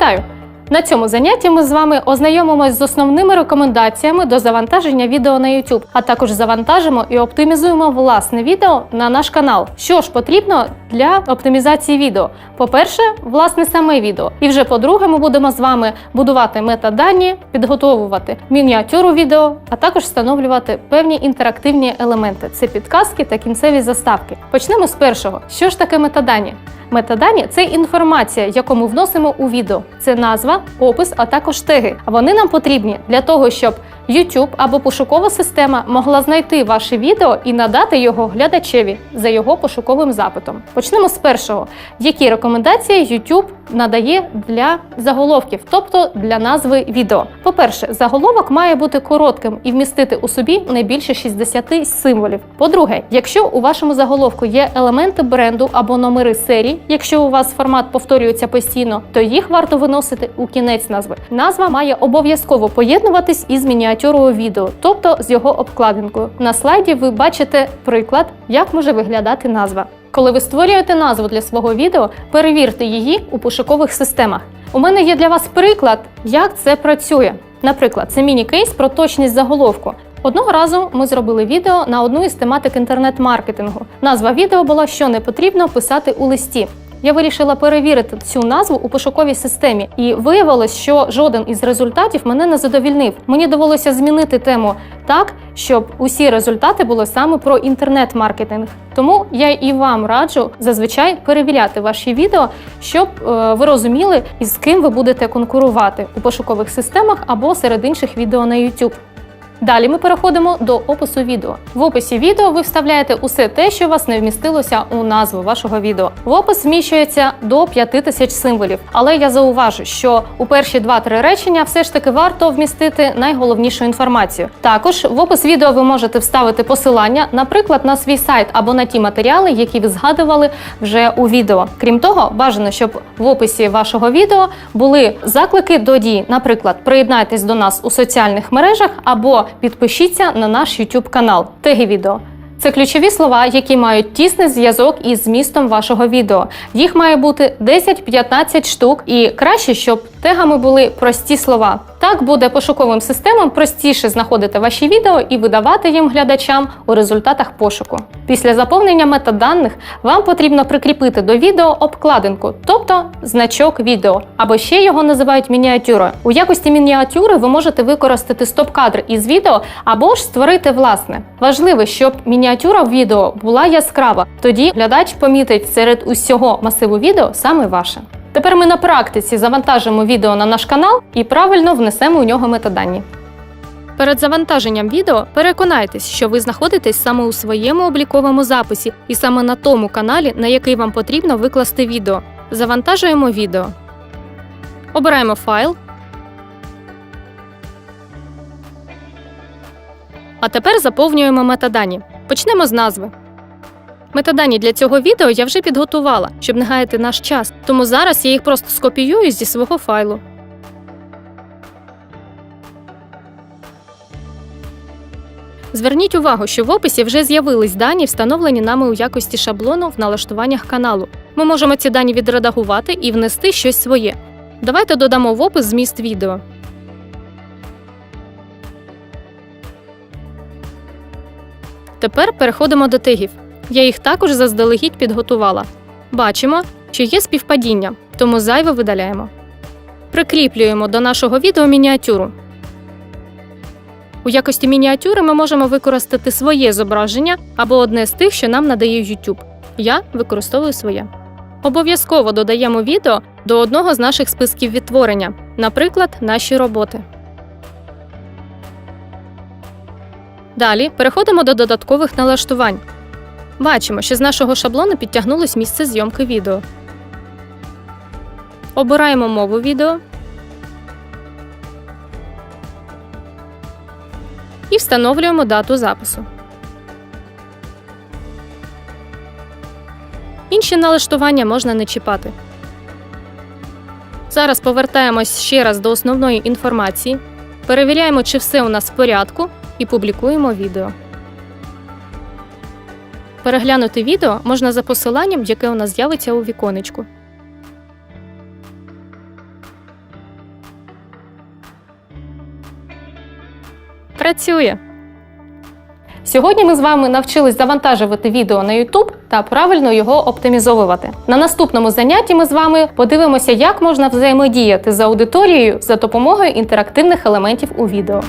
Вітаю! На цьому занятті ми з вами ознайомимось з основними рекомендаціями до завантаження відео на YouTube, а також завантажимо і оптимізуємо власне відео на наш канал. Що ж потрібно для оптимізації відео? По-перше, власне саме відео. І вже по-друге, ми будемо з вами будувати метадані, підготовувати мініатюру відео, а також встановлювати певні інтерактивні елементи. Це підказки та кінцеві заставки. Почнемо з першого. Що ж таке метадані? Метадані це інформація, яку ми вносимо у відео. Це назва, опис, а також теги. А вони нам потрібні для того, щоб YouTube або пошукова система могла знайти ваше відео і надати його глядачеві за його пошуковим запитом. Почнемо з першого. Які рекомендації YouTube надає для заголовків, тобто для назви відео? По-перше, заголовок має бути коротким і вмістити у собі не більше 60 символів. По-друге, якщо у вашому заголовку є елементи бренду або номери серій, якщо у вас формат повторюється постійно, то їх варто виносити у кінець назви. Назва має обов'язково поєднуватись із мініатюрою відео, тобто з його обкладинкою. На слайді ви бачите приклад, як може виглядати назва. Коли ви створюєте назву для свого відео, перевірте її у пошукових системах. У мене є для вас приклад, як це працює. Наприклад, це міні-кейс про точність заголовку. Одного разу ми зробили відео на одну із тематик інтернет-маркетингу. Назва відео була, що не потрібно писати у листі. Я вирішила перевірити цю назву у пошуковій системі, і виявилось, що жоден із результатів мене не задовільнив. Мені довелося змінити тему так, щоб усі результати були саме про інтернет-маркетинг. Тому я і вам раджу зазвичай перевіряти ваші відео, щоб е, ви розуміли, із ким ви будете конкурувати у пошукових системах або серед інших відео на YouTube. Далі ми переходимо до опису відео. В описі відео ви вставляєте усе те, що у вас не вмістилося у назву вашого відео. В опис вміщується до 5000 символів, але я зауважу, що у перші 2-3 речення все ж таки варто вмістити найголовнішу інформацію. Також в опис відео ви можете вставити посилання, наприклад, на свій сайт або на ті матеріали, які ви згадували вже у відео. Крім того, бажано, щоб в описі вашого відео були заклики до дій. Наприклад, приєднайтесь до нас у соціальних мережах або підпишіться на наш YouTube канал. Теги відео. Це ключові слова, які мають тісний зв'язок із змістом вашого відео. Їх має бути 10-15 штук, і краще, щоб тегами були прості слова. Так буде пошуковим системам простіше знаходити ваші відео і видавати їм глядачам у результатах пошуку. Після заповнення метаданих вам потрібно прикріпити до відео обкладинку, тобто значок відео, або ще його називають мініатюрою. У якості мініатюри ви можете використати стоп-кадр із відео або ж створити власне. Важливо, щоб мініатюра в відео була яскрава. Тоді глядач помітить серед усього масиву відео саме ваше. Тепер ми на практиці завантажимо відео на наш канал і правильно внесемо у нього метадані. Перед завантаженням відео переконайтесь, що ви знаходитесь саме у своєму обліковому записі і саме на тому каналі, на який вам потрібно викласти відео. Завантажуємо відео. Обираємо файл. А тепер заповнюємо метадані. Почнемо з назви. Метадані для цього відео я вже підготувала, щоб не гаяти наш час, тому зараз я їх просто скопіюю зі свого файлу. Зверніть увагу, що в описі вже з'явились дані, встановлені нами у якості шаблону в налаштуваннях каналу. Ми можемо ці дані відредагувати і внести щось своє. Давайте додамо в опис зміст відео. Тепер переходимо до тегів. Я їх також заздалегідь підготувала. Бачимо, що є співпадіння, тому зайве видаляємо. Прикріплюємо до нашого відео мініатюру. У якості мініатюри ми можемо використати своє зображення або одне з тих, що нам надає YouTube. Я використовую своє. Обов'язково додаємо відео до одного з наших списків відтворення, наприклад, наші роботи. Далі переходимо до додаткових налаштувань. Бачимо, що з нашого шаблону підтягнулось місце зйомки відео. Обираємо мову відео і встановлюємо дату запису. Інші налаштування можна не чіпати. Зараз повертаємось ще раз до основної інформації, перевіряємо, чи все у нас в порядку, і публікуємо відео. Переглянути відео можна за посиланням, яке у нас з'явиться у віконечку. Працює! Сьогодні ми з вами навчились завантажувати відео на YouTube та правильно його оптимізовувати. На наступному занятті ми з вами подивимося, як можна взаємодіяти з аудиторією за допомогою інтерактивних елементів у відео.